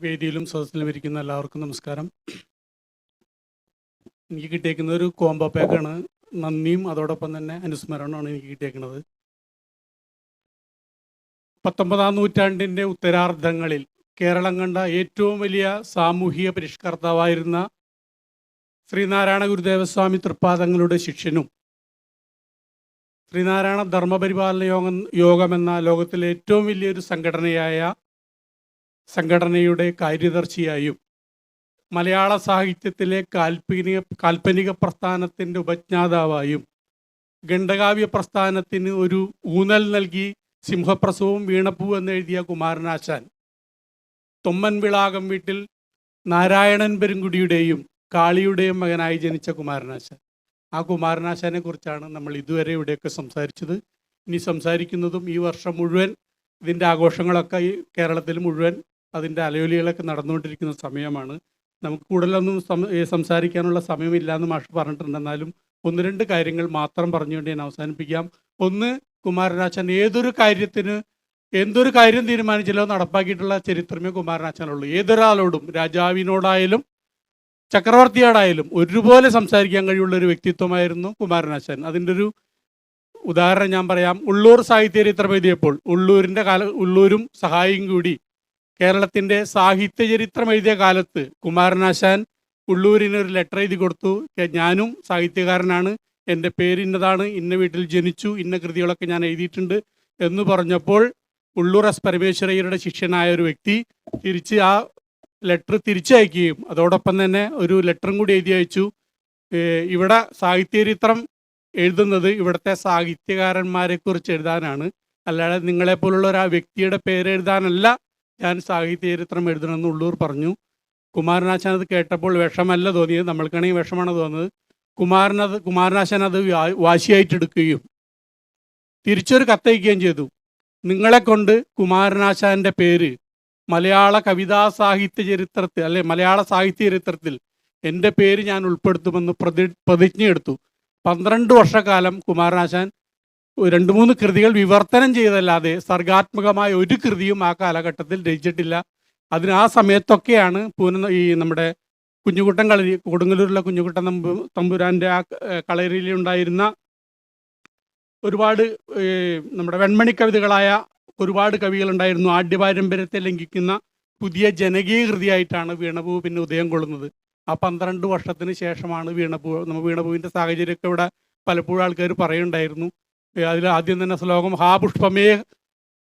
വേദിയിലും സദസ്സിലും ഇരിക്കുന്ന എല്ലാവർക്കും നമസ്കാരം. എനിക്ക് കിട്ടിയേക്കുന്ന ഒരു കോംബോ പാക്കാണ് നന്ദിയും അതോടൊപ്പം തന്നെ അനുസ്മരണമാണ് എനിക്ക് കിട്ടിയേക്കുന്നത്. പത്തൊമ്പതാം നൂറ്റാണ്ടിന്റെ ഉത്തരാർദ്ധങ്ങളിൽ കേരളം കണ്ട ഏറ്റവും വലിയ സാമൂഹിക പരിഷ്കർത്താവായിരുന്ന ശ്രീനാരായണ ഗുരുദേവസ്വാമി തൃപ്പാദങ്ങളുടെ ശിഷ്യനും ശ്രീനാരായണ ധർമ്മപരിപാലന യോഗം യോഗമെന്ന ലോകത്തിലെ ഏറ്റവും വലിയൊരു സംഘടനയായ സംഘടനയുടെ കാര്യദർശിയായും മലയാള സാഹിത്യത്തിലെ കാൽപ്പനിക കാൽപ്പനിക പ്രസ്ഥാനത്തിന്റെ ഉപജ്ഞാതാവായും ഖണ്ഡകാവ്യ പ്രസ്ഥാനത്തിന് ഒരു ഊന്നൽ നൽകി സിംഹപ്രസവും വീണപ്പൂ എന്നെഴുതിയ കുമാരനാശാൻ. തൊമ്മൻ വിളാകം വീട്ടിൽ നാരായണൻ പെരുങ്കുടിയുടെയും കാളിയുടെയും മകനായി ജനിച്ച കുമാരനാശാൻ. ആ കുമാരനാശാനെ കുറിച്ചാണ് നമ്മൾ ഇതുവരെ ഇവിടെയൊക്കെ സംസാരിച്ചത്. ഇനി സംസാരിക്കുന്നതും ഈ വർഷം മുഴുവൻ ഇതിന്റെ ആഘോഷങ്ങളൊക്കെ ഈ കേരളത്തിൽ മുഴുവൻ അതിന്റെ അലയൊലികളൊക്കെ നടന്നുകൊണ്ടിരിക്കുന്ന സമയമാണ്. നമുക്ക് കൂടുതലൊന്നും സംസാരിക്കാനുള്ള സമയമില്ല എന്ന് മാഷ് പറഞ്ഞിട്ടുണ്ട്. എന്നാലും ഒന്ന് രണ്ട് കാര്യങ്ങൾ മാത്രം പറഞ്ഞുകൊണ്ട് ഞാൻ അവസാനിപ്പിക്കാം. ഒന്ന് കുമാരനാശൻ ഏതൊരു കാര്യത്തിന് എന്തൊരു കാര്യം തീരുമാനിച്ചാലോ നടപ്പാക്കിയിട്ടുള്ള ചരിത്രമേ കുമാരനാശാനുള്ളൂ. ഏതൊരാളോടും രാജാവിനോടായാലും ചക്രവർത്തിയോടായാലും ഒരുപോലെ സംസാരിക്കാൻ കഴിവുള്ള ഒരു വ്യക്തിത്വമായിരുന്നു കുമാരനാശാൻ. അതിന്റെ ഒരു ഉദാഹരണം ഞാൻ പറയാം. ഉള്ളൂർ സാഹിത്യ ചരിത്രം എഴുതിയപ്പോൾ ഉള്ളൂരിന്റെ കാല ഉള്ളൂരും സഹായിയും കൂടി കേരളത്തിന്റെ സാഹിത്യ ചരിത്രം എഴുതിയ കാലത്ത് കുമാരനാശാൻ ഉള്ളൂരിന് ഒരു ലെറ്റർ എഴുതി കൊടുത്തു. ഞാനും സാഹിത്യകാരനാണ്. എന്റെ പേര് ഇന്നതാണ്. ഇന്ന വീട്ടിൽ ജനിച്ചു. ഇന്ന കൃതികളൊക്കെ ഞാൻ എഴുതിയിട്ടുണ്ട് എന്ന് പറഞ്ഞപ്പോൾ ഉള്ളൂർ എസ് പരമേശ്വരയ്യരുടെ ശിഷ്യനായ ഒരു വ്യക്തി തിരിച്ച് ആ ലെറ്റർ തിരിച്ചയക്കുകയും അതോടൊപ്പം തന്നെ ഒരു ലെറ്ററും കൂടി എഴുതി അയച്ചു. ഇവിടെ സാഹിത്യചരിത്രം എഴുതുന്നത് ഇവിടുത്തെ സാഹിത്യകാരന്മാരെക്കുറിച്ച് എഴുതാനാണ്. അല്ലാതെ നിങ്ങളെപ്പോലുള്ള ഒരു ആ വ്യക്തിയുടെ പേര് എഴുതാനല്ല. ഞാൻ സാഹിത്യചരിത്രം എഴുതണമെന്ന് ഉള്ളൂർ പറഞ്ഞു. കുമാരനാശാൻ അത് കേട്ടപ്പോൾ വിഷമല്ല തോന്നിയത്. നമ്മൾക്കാണെങ്കിൽ വിഷമാണ് തോന്നുന്നത്. കുമാരനത് കുമാരനാശാൻ അത് വാശിയായിട്ടെടുക്കുകയും തിരിച്ചൊരു കത്തയക്കുകയും ചെയ്തു. നിങ്ങളെ കൊണ്ട് കുമാരനാശാന്റെ പേര് മലയാള കവിതാ സാഹിത്യ ചരിത്രത്തിൽ അല്ലെ മലയാള സാഹിത്യ ചരിത്രത്തിൽ എന്റെ പേര് ഞാൻ ഉൾപ്പെടുത്തുമെന്ന് പ്രതി പ്രതിജ്ഞയെടുത്തു. പന്ത്രണ്ട് വർഷക്കാലം കുമാരനാശാൻ രണ്ട് മൂന്ന് കൃതികൾ വിവർത്തനം ചെയ്തല്ലാതെ സർഗാത്മകമായ ഒരു കൃതിയും ആ കാലഘട്ടത്തിൽ രചിച്ചിട്ടില്ല. അതിന് ആ സമയത്തൊക്കെയാണ് പൂന ഈ നമ്മുടെ കുഞ്ഞുകുട്ടൻ കളരി കൊടുങ്ങല്ലൂരിലെ കുഞ്ഞുകുട്ടൻ തമ്പു തമ്പുരാന്റെ ആ കളരിയിലുണ്ടായിരുന്ന ഒരുപാട് നമ്മുടെ വെൺമണി കവിതകളായ ഒരുപാട് കവികളുണ്ടായിരുന്നു ആദ്യ പാരമ്പര്യത്തെ ലംഘിക്കുന്ന പുതിയ ജനകീയ കൃതിയായിട്ടാണ് വീണപൂ പിന്നെ ഉദയം കൊള്ളുന്നത്. ആ പന്ത്രണ്ട് വർഷത്തിന് ശേഷമാണ് വീണപൂ നമ്മൾ വീണപൂവിന്റെ സാഹചര്യമൊക്കെ ഇവിടെ പലപ്പോഴും ആൾക്കാർ പറയുണ്ടായിരുന്നു. അതിൽ ആദ്യം തന്നെ ശ്ലോകം ഹാ പുഷ്പമേ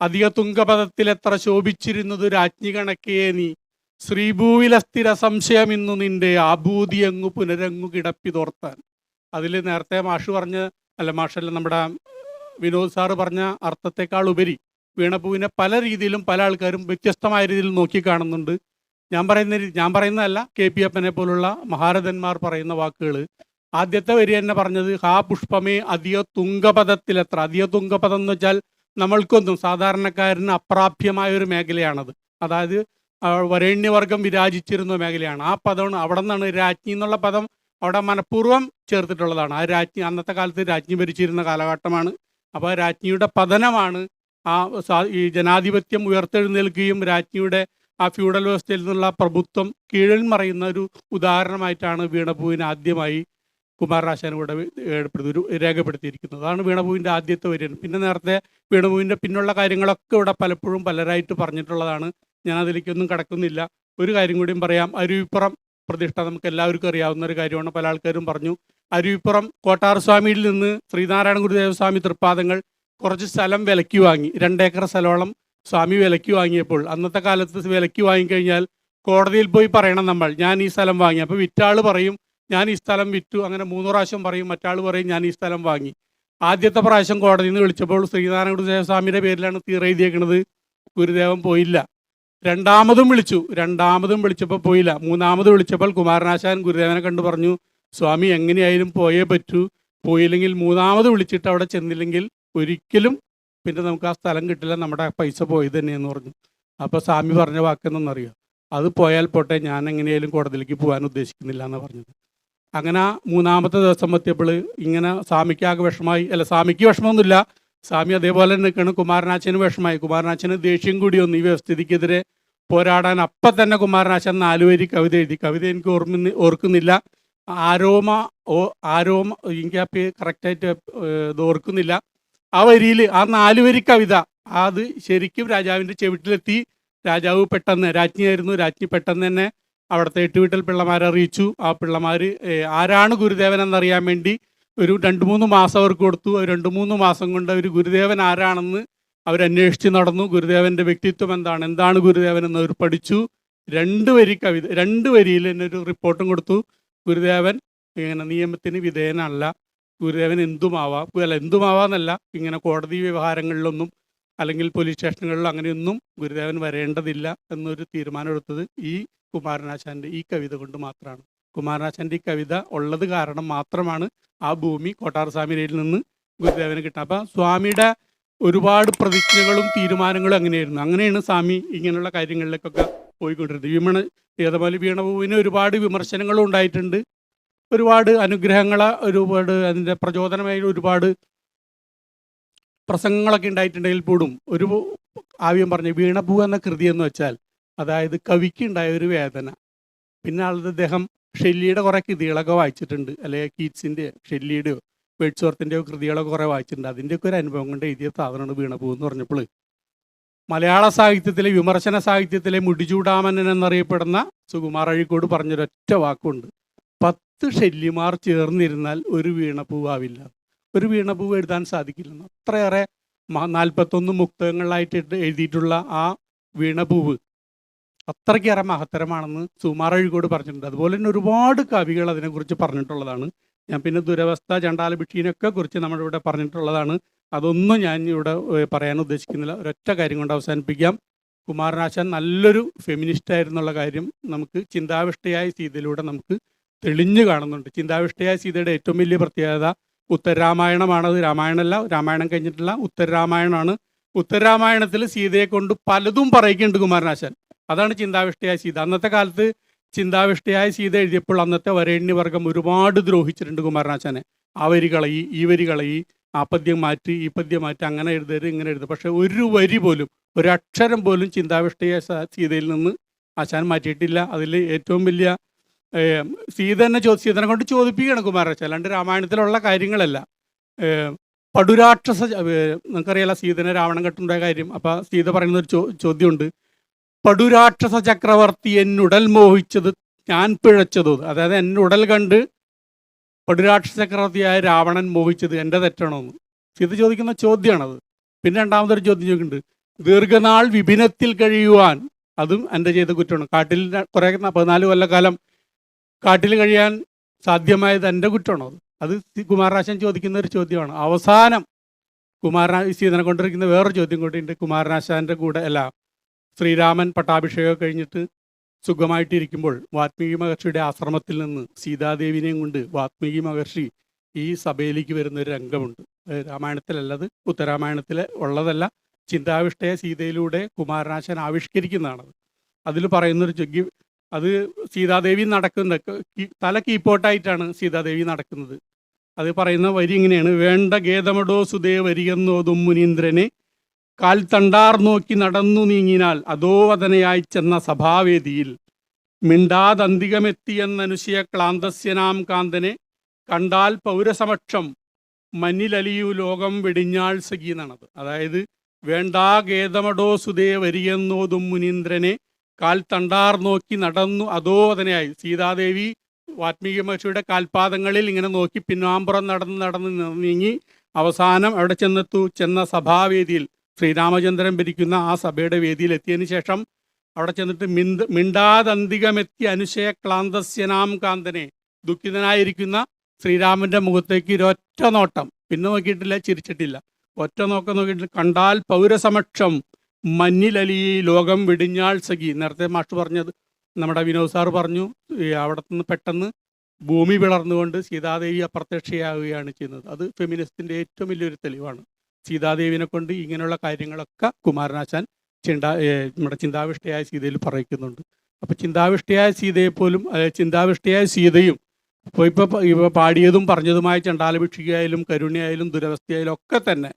അധിക തുങ്കപദത്തിൽ എത്ര ശോഭിച്ചിരുന്നത് രാജ്ഞി കണക്കേ നീ. ശ്രീഭൂവിലസ്ഥിര സംശയം ഇന്നു നിന്റെ ആഭൂതി അങ്ങു പുനരങ്ങു കിടപ്പി കിടപ്പിതോർത്താൻ അതിൽ നേരത്തെ മാഷ് പറഞ്ഞ അല്ല മാഷല്ല നമ്മുടെ വിനോദ് സാറ് പറഞ്ഞ അർത്ഥത്തെക്കാൾ ഉപരി വീണപ്പൂവിനെ പല രീതിയിലും പല ആൾക്കാരും വ്യത്യസ്തമായ രീതിയിൽ നോക്കി കാണുന്നുണ്ട്. ഞാൻ പറയുന്ന ഞാൻ പറയുന്നതല്ല കെ പി അപ്പനെ പോലുള്ള മഹാരഥന്മാർ പറയുന്ന വാക്കുകൾ ആദ്യത്തെ വരി തന്നെ പറഞ്ഞത് ഹാ പുഷ്പമേ അധിക തുങ്കപഥത്തിലെത്ര അധിക തുങ്കപഥം എന്ന് വെച്ചാൽ നമ്മൾക്കൊന്നും സാധാരണക്കാരന് അപ്രാപ്യമായ ഒരു മേഖലയാണത്. അതായത് വരേണ്യവർഗം വിരാജിച്ചിരുന്ന മേഖലയാണ്. ആ പദമാണ് അവിടെ നിന്നാണ് രാജ്ഞി എന്നുള്ള പദം അവിടെ മനഃപൂർവം ചേർത്തിട്ടുള്ളതാണ്. ആ രാജ്ഞി അന്നത്തെ കാലത്ത് രാജ്ഞി ഭരിച്ചിരുന്ന കാലഘട്ടമാണ്. അപ്പോൾ രാജ്ഞിയുടെ പതനമാണ് ആ ഈ ജനാധിപത്യം ഉയർത്തെഴുന്നേൽക്കുകയും രാജ്ഞിയുടെ ആ ഫ്യൂഡൽ വ്യവസ്ഥയിൽ നിന്നുള്ള പ്രഭുത്വം കീഴിൽ മറയുന്ന ഒരു ഉദാഹരണമായിട്ടാണ് വീണപൂവിന് ആദ്യമായി കുമാരനാശാൻ കൂടെ രേഖപ്പെടുത്തിയിരിക്കുന്നത് അതാണ് വീണപൂവിന്റെ ആദ്യത്തെ വരിയാണ് പിന്നെ നേരത്തെ വീണപൂവിന്റെ പിന്നുള്ള കാര്യങ്ങളൊക്കെ ഇവിടെ പലപ്പോഴും പലരായിട്ട് പറഞ്ഞിട്ടുള്ളതാണ്. ഞാൻ അതിലേക്കൊന്നും കടക്കുന്നില്ല. ഒരു കാര്യം കൂടിയും പറയാം. അരുവിപ്പുറം പ്രതിഷ്ഠ നമുക്ക് എല്ലാവർക്കും അറിയാവുന്ന ഒരു കാര്യമാണ്. പല ആൾക്കാരും പറഞ്ഞു. അരുവിപ്പുറം കോട്ടാർസ്വാമിയിൽ നിന്ന് ശ്രീനാരായണ ഗുരുദേവ സ്വാമി തൃപ്പാദങ്ങൾ കുറച്ച് സ്ഥലം വിലയ്ക്ക് വാങ്ങി. രണ്ടേക്കർ സ്ഥലമോളം സ്വാമി വിലയ്ക്ക് വാങ്ങിയപ്പോൾ അന്നത്തെ കാലത്ത് വിലയ്ക്ക് വാങ്ങിക്കഴിഞ്ഞാൽ കോടതിയിൽ പോയി പറയണം നമ്മൾ. ഞാൻ ഈ സ്ഥലം വാങ്ങി. അപ്പോൾ വിറ്റാൾ പറയും ഞാൻ ഈ സ്ഥലം വിറ്റു. അങ്ങനെ മൂന്ന് പ്രാവശ്യം പറയും മറ്റാൾ പറയും ഞാൻ ഈ സ്ഥലം വാങ്ങി. ആദ്യത്തെ പ്രാവശ്യം കോടതിയിൽ നിന്ന് വിളിച്ചപ്പോൾ ശ്രീനാരായണ ഗുരുദേവസ്വാമിയുടെ പേരിലാണ് തീറെഴുതിയേക്കുന്നത് ഗുരുദേവൻ പോയില്ല. രണ്ടാമതും വിളിച്ചു. രണ്ടാമതും വിളിച്ചപ്പോൾ പോയില്ല. മൂന്നാമത് വിളിച്ചപ്പോൾ കുമാരനാശാൻ ഗുരുദേവനെ കണ്ടു പറഞ്ഞു സ്വാമി എങ്ങനെയായാലും പോയേ പറ്റൂ. പോയില്ലെങ്കിൽ മൂന്നാമത് വിളിച്ചിട്ട് അവിടെ ചെന്നില്ലെങ്കിൽ ഒരിക്കലും പിന്നെ നമുക്ക് ആ സ്ഥലം കിട്ടില്ല. നമ്മുടെ പൈസ പോയത് തന്നെയെന്ന് പറഞ്ഞു. അപ്പോൾ സ്വാമി പറഞ്ഞ വാക്കെന്നറിയോ അത് പോയാൽ പോട്ടെ. ഞാൻ എങ്ങനെയായാലും കോടതിയിലേക്ക് പോകാൻ ഉദ്ദേശിക്കുന്നില്ല എന്ന് പറഞ്ഞത്. അങ്ങനെ മൂന്നാമത്തെ ദിവസം എത്തിയപ്പോൾ ഇങ്ങനെ സ്വാമിക്കാക വിഷമായി അല്ല സ്വാമിക്ക് വിഷമമൊന്നുമില്ല. സ്വാമി അതേപോലെ തന്നെ നിൽക്കണം കുമാരനാച്ചന് വിഷമായി കുമാരനാച്ചന് ദേഷ്യം കൂടി വന്നു. ഈ വ്യവസ്ഥിതിക്കെതിരെ പോരാടാൻ അപ്പം തന്നെ കുമാരനാശൻ നാലുപേരി കവിത എഴുതി. കവിത എനിക്ക് ഓർമ്മ ഓർക്കുന്നില്ല. ആരോമ ഓ ആരോമ എനിക്ക് ആ പേ കറക്റ്റായിട്ട് ഇത് ഓർക്കുന്നില്ല. ആ വരിയിൽ ആ നാലുവരി കവിത അത് ശരിക്കും രാജാവിന്റെ ചെവിട്ടിലെത്തി. രാജാവ് പെട്ടെന്ന് രാജ്ഞിയായിരുന്നു. രാജ്ഞി പെട്ടെന്ന് തന്നെ അവിടുത്തെ എട്ടുവീട്ടൽ പിള്ളമാരെ അറിയിച്ചു. ആ പിള്ളമാർ ആരാണ് ഗുരുദേവൻ എന്നറിയാൻ വേണ്ടി ഒരു രണ്ട് മൂന്ന് മാസം അവർക്ക് കൊടുത്തു. രണ്ട് മൂന്ന് മാസം കൊണ്ട് അവർ ഗുരുദേവൻ ആരാണെന്ന് അവരന്വേഷിച്ച് നടന്നു. ഗുരുദേവന്റെ വ്യക്തിത്വം എന്താണ്? എന്താണ് ഗുരുദേവൻ എന്ന് അവർ പഠിച്ചു. രണ്ട് വരി കവിത രണ്ട് വരിയിൽ തന്നെ ഒരു റിപ്പോർട്ടും കൊടുത്തു. ഗുരുദേവൻ ഇങ്ങനെ നിയമത്തിന് വിധേയനല്ല. ഗുരുദേവൻ എന്തുമാവാം? അല്ല എന്തുമാവാന്നല്ല. ഇങ്ങനെ കോടതി വ്യവഹാരങ്ങളിലൊന്നും അല്ലെങ്കിൽ പോലീസ് സ്റ്റേഷനുകളിലോ അങ്ങനെയൊന്നും ഗുരുദേവൻ വരേണ്ടതില്ല എന്നൊരു തീരുമാനമെടുത്തത് ഈ കുമാരനാശാന്റെ ഈ കവിത കൊണ്ട് മാത്രമാണ്. കുമാരനാശാന്റെ ഈ കവിത ഉള്ളത് കാരണം മാത്രമാണ് ആ ഭൂമി കോട്ടാർ സ്വാമിയിൽ നിന്ന് ഗുരുദേവന് കിട്ടുന്നത്. അപ്പം സ്വാമിയുടെ ഒരുപാട് പ്രതിജ്ഞകളും തീരുമാനങ്ങളും അങ്ങനെയായിരുന്നു. അങ്ങനെയാണ് സ്വാമി ഇങ്ങനെയുള്ള കാര്യങ്ങളിലേക്കൊക്കെ പോയിക്കൊണ്ടിരുന്നത്. വിമണ ഏതുപോലെ വീണഭൂവിന് ഒരുപാട് വിമർശനങ്ങളും ഉണ്ടായിട്ടുണ്ട്. ഒരുപാട് അനുഗ്രഹങ്ങളെ ഒരുപാട് അതിന്റെ പ്രചോദനമായി ഒരുപാട് പ്രസംഗങ്ങളൊക്കെ ഉണ്ടായിട്ടുണ്ടെങ്കിൽ പോലും ഒരു ആവ്യം പറഞ്ഞു വീണഭൂ എന്ന കൃതി എന്ന് വെച്ചാൽ അതായത് കവിക്ക് ഉണ്ടായ ഒരു വേദന. പിന്നെ ആളുടെ അദ്ദേഹം ഷെല്ലിയുടെ കുറേ കൃതികളൊക്കെ വായിച്ചിട്ടുണ്ട്. അല്ലെങ്കിൽ കീറ്റ്സിന്റെ ഷെല്ലിയുടെയോ വെഡ്സ്വർത്തിന്റെയോ കൃതികളൊക്കെ കുറേ വായിച്ചിട്ടുണ്ട്. അതിന്റെയൊക്കെ ഒരു അനുഭവം കൊണ്ട് എഴുതിയ സാധനമാണ് വീണപ്പൂ എന്ന് പറഞ്ഞപ്പോൾ മലയാള സാഹിത്യത്തിലെ വിമർശന സാഹിത്യത്തിലെ മുടിചൂടാമനൻ എന്നറിയപ്പെടുന്ന സുകുമാർ അഴീക്കോട് പറഞ്ഞൊരൊറ്റ വാക്കുണ്ട്. പത്ത് ഷെല്ലിമാർ ചേർന്നിരുന്നാൽ ഒരു വീണപ്പൂവാവില്ല ഒരു വീണപ്പൂവ് എഴുതാൻ സാധിക്കില്ലെന്ന്. അത്രയേറെ നാൽപ്പത്തൊന്ന് മുക്തകങ്ങളായിട്ട് എഴുതിയിട്ടുള്ള ആ വീണപൂവ് അത്രയ്ക്കേറെ മഹത്തരമാണെന്ന് സുമാർ അഴികോട് പറഞ്ഞിട്ടുണ്ട്. അതുപോലെ തന്നെ ഒരുപാട് കവികൾ അതിനെക്കുറിച്ച് പറഞ്ഞിട്ടുള്ളതാണ്. ഞാൻ പിന്നെ ദുരവസ്ഥ ചണ്ടാല ഭിക്ഷീനൊക്കെ കുറിച്ച് നമ്മളിവിടെ പറഞ്ഞിട്ടുള്ളതാണ്. അതൊന്നും ഞാൻ ഇവിടെ പറയാൻ ഉദ്ദേശിക്കുന്നില്ല. ഒരൊറ്റ കാര്യം കൊണ്ട് അവസാനിപ്പിക്കാം. കുമാരനാശാൻ നല്ലൊരു ഫെമിനിസ്റ്റ് ആയിരുന്നുള്ള കാര്യം നമുക്ക് ചിന്താവിഷ്ടയായ സീതയിലൂടെ നമുക്ക് തെളിഞ്ഞു കാണുന്നുണ്ട്. ചിന്താവിഷ്ടയായ സീതയുടെ ഏറ്റവും വലിയ പ്രത്യേകത ഉത്തരരാമായണമാണത് രാമായണമല്ല രാമായണം കഴിഞ്ഞിട്ടില്ല. ഉത്തരരാമായണമാണ് ഉത്തരരാമായണത്തിൽ സീതയെ കൊണ്ട് പലതും പറയുകയുണ്ട് കുമാരനാശാൻ. അതാണ് ചിന്താവിഷ്ടയായ സീത. അന്നത്തെ കാലത്ത് ചിന്താവിഷ്ടയായ സീത എഴുതിയപ്പോൾ അന്നത്തെ വരേണ്യവർഗം ഒരുപാട് ദ്രോഹിച്ചിട്ടുണ്ട് കുമാരനാശാനെ. ആ വരി കളയി ഈ വരി കളയി ആ പദ്യം മാറ്റി ഈ പദ്യം മാറ്റി അങ്ങനെ എഴുതരുത് ഇങ്ങനെ എഴുതരുത്. പക്ഷെ ഒരു വരി പോലും ഒരു അക്ഷരം പോലും ചിന്താവിഷ്ടയായ സീതയിൽ നിന്ന് ആശാൻ മാറ്റിയിട്ടില്ല. അതിൽ ഏറ്റവും വലിയ സീത തന്നെ ചോദി സീതനെ കൊണ്ട് ചോദിപ്പിക്കുകയാണ് കുമാരനാശാൻ. അല്ലാണ്ട് രാമായണത്തിലുള്ള കാര്യങ്ങളല്ല. പടുരാക്ഷസ നിങ്ങൾക്കറിയാലോ സീതനെ രാവണൻ കെട്ടുണ്ടായ കാര്യം. അപ്പോൾ സീത പറയുന്ന ഒരു ചോദ്യമുണ്ട്. പടുരാക്ഷസ ചക്രവർത്തി എന്നുടൽ മോഹിച്ചത് ഞാൻ പിഴച്ചതും. അതായത് എന്നെ ഉടൽ കണ്ട് പടുരാക്ഷസ ചക്രവർത്തിയായ രാവണൻ മോഹിച്ചത് എന്റെ തെറ്റാണോ എന്ന് സീത ചോദിക്കുന്ന ചോദ്യമാണത് പിന്നെ രണ്ടാമതൊരു ചോദ്യം ചോദിക്കുന്നുണ്ട്. ദീർഘനാൾ വിപിനത്തിൽ കഴിയുവാൻ അതും എന്റെ ചെയ്ത കുറ്റമാണ്. കാട്ടിൽ കുറെ പതിനാല് കൊല്ലക്കാലം കാട്ടിൽ കഴിയാൻ സാധ്യമായത് എന്റെ കുറ്റമാണോ അത്? കുമാരനാശൻ ചോദിക്കുന്ന ഒരു ചോദ്യമാണ്. അവസാനം കുമാരനാ സീതനെ കൊണ്ടിരിക്കുന്ന വേറൊരു ചോദ്യം കൂട്ടിയിട്ടുണ്ട് കുമാരനാശാന്റെ കൂടെ അല്ല ശ്രീരാമൻ പട്ടാഭിഷേകം കഴിഞ്ഞിട്ട് സുഖമായിട്ടിരിക്കുമ്പോൾ വാത്മീകി മഹർഷിയുടെ ആശ്രമത്തിൽ നിന്ന് സീതാദേവിനെയും കൊണ്ട് വാത്മീകി മഹർഷി ഈ സഭയിലേക്ക് വരുന്ന ഒരു രംഗമുണ്ട്. രാമായണത്തിലല്ലത് ഉത്തരാമായണത്തിൽ ഉള്ളതല്ല. ചിന്താവിഷ്ടയെ സീതയിലൂടെ കുമാരനാശൻ ആവിഷ്കരിക്കുന്നതാണത്. അതിൽ പറയുന്നൊരു ജഗ്ഗി അത് സീതാദേവി നടക്കുന്ന തല കീപ്പോട്ടായിട്ടാണ് സീതാദേവി നടക്കുന്നത്. അത് പറയുന്ന വരി ഇങ്ങനെയാണ്. വേണ്ട ഗേതമടോ സുദേവരിയെന്നോതും മുനീന്ദ്രനെ കാൽ തണ്ടാർ നോക്കി നടന്നു നീങ്ങിനാൽ അതോ വദനയായി ചെന്ന സഭാവേദിയിൽ. മിണ്ടാതന്തികമെത്തിയെന്നനുശയ ക്ലാന്തസ്യനാം കാന്തനെ കണ്ടാൽ പൗരസമക്ഷം മന്നിലലിയു ലോകം വെടിഞ്ഞാൾ സഖി എന്നാണത് അതായത് വേണ്ടാ ഗേതമടോ സുതേ വരിയെന്നോതും മുനീന്ദ്രനെ കാൽ തണ്ടാർ നോക്കി നടന്നു അതോ വദനയായി സീതാദേവി വാത്മീകി മഹർഷിയുടെ കാൽപാദങ്ങളിൽ ഇങ്ങനെ നോക്കി പിന്നാമ്പുറം നടന്ന് നടന്ന് നീങ്ങി അവസാനം അവിടെ ചെന്നെത്തു ചെന്ന സഭാവേദിയിൽ ശ്രീരാമചന്ദ്രൻ ഭരിക്കുന്ന ആ സഭയുടെ വേദിയിൽ എത്തിയതിനു ശേഷം അവിടെ ചെന്നിട്ട് മിന്ദ മിണ്ടാതന്തികമെത്തി അനുശയ ക്ലാന്തസ്യനാം കാന്തനെ ദുഃഖിതനായിരിക്കുന്ന ശ്രീരാമന്റെ മുഖത്തേക്ക് ഒരൊറ്റ നോട്ടം പിന്നെ നോക്കിയിട്ടില്ല ചിരിച്ചിട്ടില്ല. ഒറ്റ നോക്കം നോക്കിയിട്ടില്ല കണ്ടാൽ പൗരസമക്ഷം മഞ്ഞിലലി ലോകം വെടിഞ്ഞാൾ സഖി. നേരത്തെ മാഷ് പറഞ്ഞത് നമ്മുടെ വിനോദ് സാർ പറഞ്ഞു അവിടെ നിന്ന് പെട്ടെന്ന് ഭൂമി പിളർന്നുകൊണ്ട് സീതാദേവി അപ്രത്യക്ഷയാവുകയാണ് ചെയ്യുന്നത്. അത് ഫെമിനിസ്റ്റിന്റെ ഏറ്റവും വലിയൊരു തെളിവാണ്. സീതാദേവിനെ കൊണ്ട് ഇങ്ങനെയുള്ള കാര്യങ്ങളൊക്കെ കുമാരനാശാൻ ചിന്താ നമ്മുടെ ചിന്താവിഷ്ടയായ സീതയിൽ പറയിക്കുന്നുണ്ട്. അപ്പൊ ചിന്താവിഷ്ടയായ സീതയെ പോലും ചിന്താവിഷ്ടയായ സീതയും ഇപ്പോൾ ഇപ്പൊ ഇപ്പൊ പാടിയതും പറഞ്ഞതുമായ ചണ്ടാലഭിക്ഷികയായാലും കരുണയായാലും ദുരവസ്ഥയായാലും ഒക്കെ തന്നെ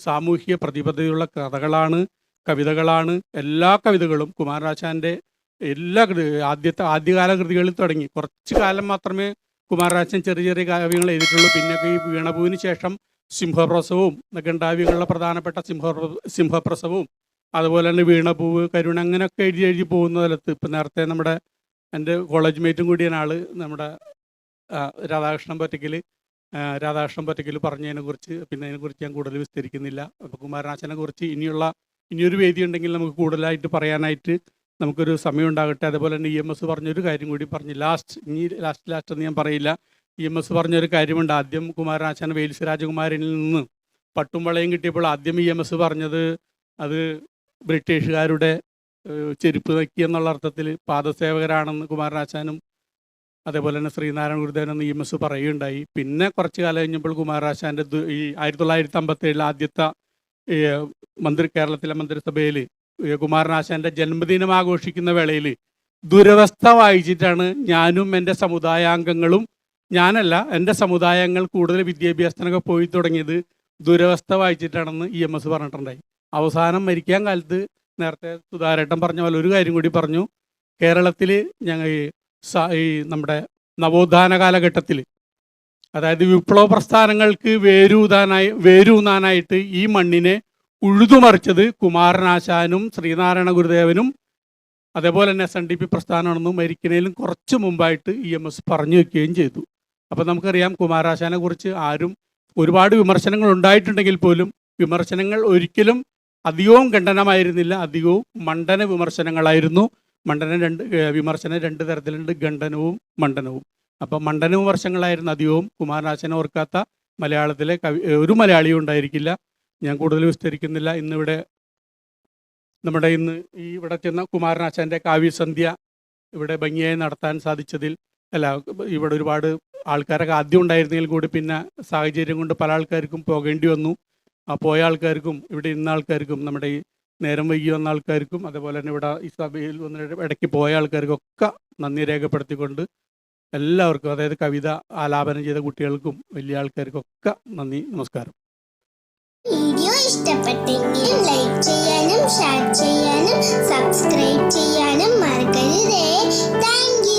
സാമൂഹിക പ്രതിബദ്ധതയുള്ള കഥകളാണ് കവിതകളാണ് എല്ലാ കവിതകളും കുമാരനാശാന്റെ എല്ലാ ആദ്യത്തെ ആദ്യകാല കൃതികളിൽ തുടങ്ങി. കുറച്ച് കാലം മാത്രമേ കുമാരനാശൻ ചെറിയ ചെറിയ കാവ്യങ്ങൾ എഴുതിയിട്ടുള്ളൂ. പിന്നെ ഈ വീണപൂവിന് ശേഷം സിംഹപ്രസവവും ഗണ്ടാവ്യങ്ങളുടെ പ്രധാനപ്പെട്ട സിംഹ സിംഹപ്രസവവും അതുപോലെ തന്നെ വീണപൂവ് കരുണ അങ്ങനെയൊക്കെ എഴുതി എഴുതി പോകുന്ന തലത്ത് ഇപ്പം നേരത്തെ നമ്മുടെ എന്റെ കോളേജ് മേറ്റും കൂടിയാണ് ആൾ നമ്മുടെ രാധാകൃഷ്ണൻ പറ്റക്കൽ രാധാകൃഷ്ണൻ പറ്റക്കൽ പറഞ്ഞതിനെ കുറിച്ച് പിന്നെ അതിനെക്കുറിച്ച് ഞാൻ കൂടുതൽ വിസ്തരിക്കുന്നില്ല. അപ്പോൾ കുമാരനാശനെ കുറിച്ച് ഇനിയുള്ള ഇനിയൊരു വേദി ഉണ്ടെങ്കിൽ നമുക്ക് കൂടുതലായിട്ട് പറയാനായിട്ട് നമുക്കൊരു സമയം ഉണ്ടാകട്ടെ. അതുപോലെ തന്നെ ഇ എം എസ് പറഞ്ഞൊരു കാര്യം കൂടി പറഞ്ഞു ലാസ്റ്റ് ഇനി ലാസ്റ്റ് ലാസ്റ്റ് എന്ന് ഞാൻ പറയില്ല. ഇ എം എസ് പറഞ്ഞൊരു കാര്യമുണ്ട്. ആദ്യം കുമാരനാശാൻ വെയിൽസ് രാജകുമാരനിൽ നിന്ന് പട്ടും കിട്ടിയപ്പോൾ ആദ്യം ഇ എം എസ് പറഞ്ഞത് അത് ബ്രിട്ടീഷുകാരുടെ ചെരുപ്പ് നക്കി എന്നുള്ള അർത്ഥത്തിൽ പാദസേവകരാണെന്ന് കുമാരനാശാനും അതേപോലെ തന്നെ ശ്രീനാരായണ ഗുരുദേവൻ ഇ എം എസ് പറയുകയുണ്ടായി. പിന്നെ കുറച്ച് കാലം കഴിഞ്ഞപ്പോൾ കുമാരനാശാന്റെ ഈ ആയിരത്തി തൊള്ളായിരത്തി അമ്പത്തി ഏഴിൽ ആദ്യത്തെ മന്ത്രി കേരളത്തിലെ മന്ത്രിസഭയിൽ കുമാരനാശാന്റെ ജന്മദിനം ആഘോഷിക്കുന്ന വേളയിൽ ദുരവസ്ഥ വായിച്ചിട്ടാണ് ഞാനും എന്റെ സമുദായാംഗങ്ങളും ഞാനല്ല എന്റെ സമുദായങ്ങൾ കൂടുതൽ വിദ്യാഭ്യാസത്തിനൊക്കെ പോയി തുടങ്ങിയത് ദുരവസ്ഥ വായിച്ചിട്ടാണെന്ന് ഇ എം എസ് പറഞ്ഞിട്ടുണ്ടായി. അവസാനം മരിക്കാൻ കാലത്ത് നേരത്തെ സുധാരേട്ടൻ പറഞ്ഞ പോലെ ഒരു കാര്യം കൂടി പറഞ്ഞു. കേരളത്തിൽ ഞങ്ങൾ ഈ നമ്മുടെ നവോത്ഥാന കാലഘട്ടത്തിൽ അതായത് വിപ്ലവ പ്രസ്ഥാനങ്ങൾക്ക് വേരൂതാനായി വേരൂന്നാനായിട്ട് ഈ മണ്ണിനെ ഉഴുതുമറിച്ചത് കുമാരനാശാനും ശ്രീനാരായണ ഗുരുദേവനും അതേപോലെ തന്നെ എസ് എൻ ഡി പി പ്രസ്ഥാനമാണെന്നും മരിക്കുന്നതിലും കുറച്ച് മുമ്പായിട്ട് ഇ എം എസ് പറഞ്ഞു വെക്കുകയും ചെയ്തു. അപ്പം നമുക്കറിയാം കുമാരാശാനെ കുറിച്ച് ആരും ഒരുപാട് വിമർശനങ്ങൾ ഉണ്ടായിട്ടുണ്ടെങ്കിൽ പോലും വിമർശനങ്ങൾ ഒരിക്കലും അധികവും ഖണ്ഡനമായിരുന്നില്ല. അധികവും മണ്ഡന വിമർശനങ്ങളായിരുന്നു. മണ്ഡനം രണ്ട് വിമർശനം രണ്ട് തരത്തിലുണ്ട്. ഖണ്ഡനവും മണ്ഡനവും. അപ്പം മണ്ഡന വിമർശനങ്ങളായിരുന്നു അധികവും. കുമാരനാശനെ ഓർക്കാത്ത മലയാളത്തിലെ കവി ഒരു മലയാളിയും ഉണ്ടായിരിക്കില്ല. ഞാൻ കൂടുതൽ വിസ്തരിക്കുന്നില്ല. ഇന്നിവിടെ നമ്മുടെ ഇന്ന് ഈ ഇവിടെ ചെന്ന കുമാരനാശാന്റെ കാവ്യസന്ധ്യ ഇവിടെ ഭംഗിയായി നടത്താൻ സാധിച്ചതിൽ അല്ല ഇവിടെ ഒരുപാട് ആൾക്കാരൊക്കെ ആദ്യം ഉണ്ടായിരുന്നെങ്കിൽ കൂടി പിന്നെ സാഹചര്യം കൊണ്ട് പല ആൾക്കാർക്കും പോകേണ്ടി വന്നു. ആ പോയ ആൾക്കാർക്കും ഇവിടെ ഇന്ന ആൾക്കാർക്കും നമ്മുടെ ഈ നേരം വൈകി വന്ന ആൾക്കാർക്കും അതേപോലെ തന്നെ ഇവിടെ ഈ സഭയിൽ വന്ന ഇടയ്ക്ക് പോയ ആൾക്കാർക്കൊക്കെ നന്ദി രേഖപ്പെടുത്തിക്കൊണ്ട് എല്ലാവർക്കും അതായത് കവിത ആലാപനം ചെയ്ത കുട്ടികൾക്കും വലിയ ആൾക്കാർക്കൊക്കെ നന്ദി നമസ്കാരം. വീഡിയോ ഇഷ്ടപ്പെട്ടെങ്കിൽ ലൈക്ക് ചെയ്യാനും ഷെയർ ചെയ്യാനും സബ്സ്ക്രൈബ് ചെയ്യാനും മറക്കരുതേ. താങ്ക്